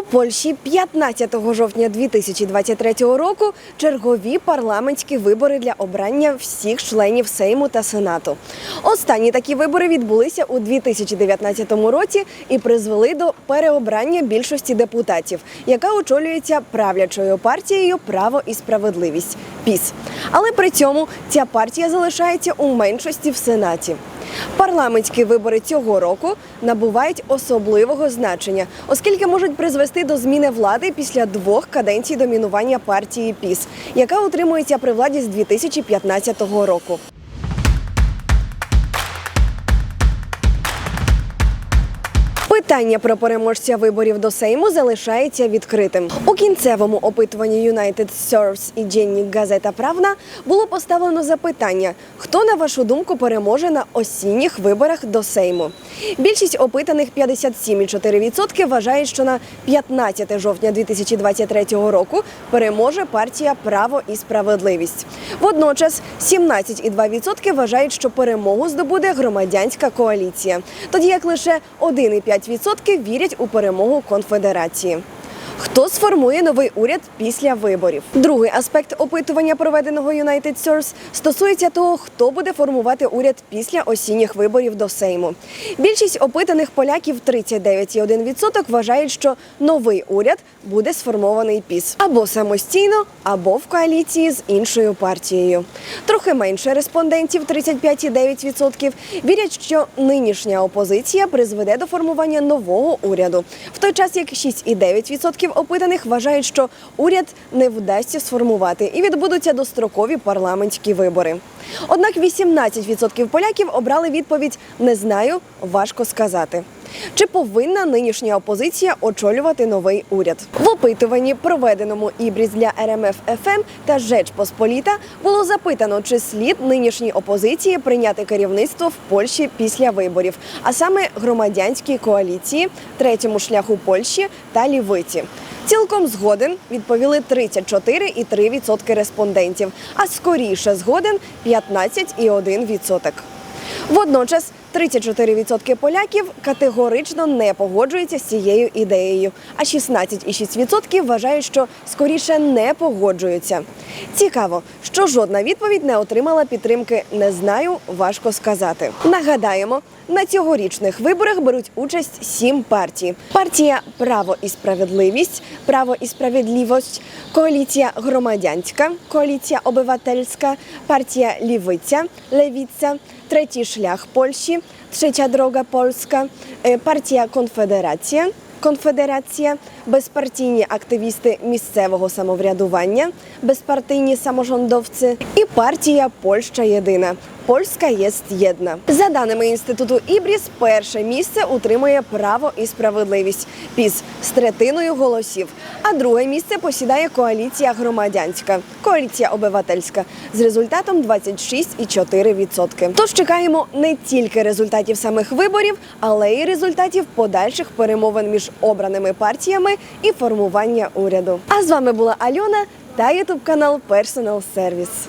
У Польщі 15 жовтня 2023 року чергові парламентські вибори для обрання всіх членів Сейму та Сенату. Останні такі вибори відбулися у 2019 році і призвели до переобрання більшості депутатів, яка очолюється правлячою партією Право і справедливість ПІС. Але при цьому ця партія залишається у меншості в Сенаті. Парламентські вибори цього року набувають особливого значення, оскільки можуть призвести до зміни влади після двох каденцій домінування партії ПІС, яка утримується при владі з 2015 року. Питання про переможця виборів до Сейму залишається відкритим. У кінцевому опитуванні United Serves і Денник Газета Правна було поставлено запитання: хто, на вашу думку, переможе на осінніх виборах до Сейму? Більшість опитаних 57,4% вважають, що на 15 жовтня 2023 року переможе партія Право і справедливість. Водночас 17,2% вважають, що перемогу здобуде громадянська коаліція, тоді як лише 1,5% вірять у перемогу конфедерації. Хто сформує новий уряд після виборів? Другий аспект опитування, проведеного United Source, стосується того, хто буде формувати уряд після осінніх виборів до Сейму. Більшість опитаних поляків 39,1% вважають, що новий уряд буде сформований піс або самостійно, або в коаліції з іншою партією. Трохи менше респондентів 35,9% вірять, що нинішня опозиція призведе до формування нового уряду, в той час як 6,9% опитаних вважають, що уряд не вдасться сформувати і відбудуться дострокові парламентські вибори. Однак 18% поляків обрали відповідь Не знаю, важко сказати. Чи повинна нинішня опозиція очолювати новий уряд? В опитуванні, проведеному Ібріз для РМФ ФМ та Жеч Посполіта, було запитано, чи слід нинішній опозиції прийняти керівництво в Польщі після виборів, а саме громадянській коаліції, третьому шляху Польщі та лівиці. Цілком згоден відповіли 34,3% респондентів, а скоріше згоден 15,1%. Водночас 34% поляків категорично не погоджуються з цією ідеєю, а 16,6% вважають, що скоріше не погоджуються. Цікаво, що жодна відповідь не отримала підтримки не знаю, важко сказати. Нагадаємо, на цьогорічних виборах беруть участь сім партій: партія Право і справедливість, Право і справедливість, коаліція громадянська, коаліція обивательська, партія Лівиця, Левіця, Trzeci Szlach Polski, Trzecia Droga Polska, e, Partia Konfederacja. Конфедерація. Безпартійні активісти місцевого самоврядування, безпартійні саможондовці і партія Польща Єдина. Польська єсть єдна. За даними інституту Ібріс, перше місце утримує право і справедливість піс з третиною голосів. А друге місце посідає коаліція громадянська, коаліція обивательська з результатом 26,4%. Тож чекаємо не тільки результатів самих виборів, але й результатів подальших перемовин обраними партіями і формування уряду. А з вами була Альона та ютуб канал Personal Service.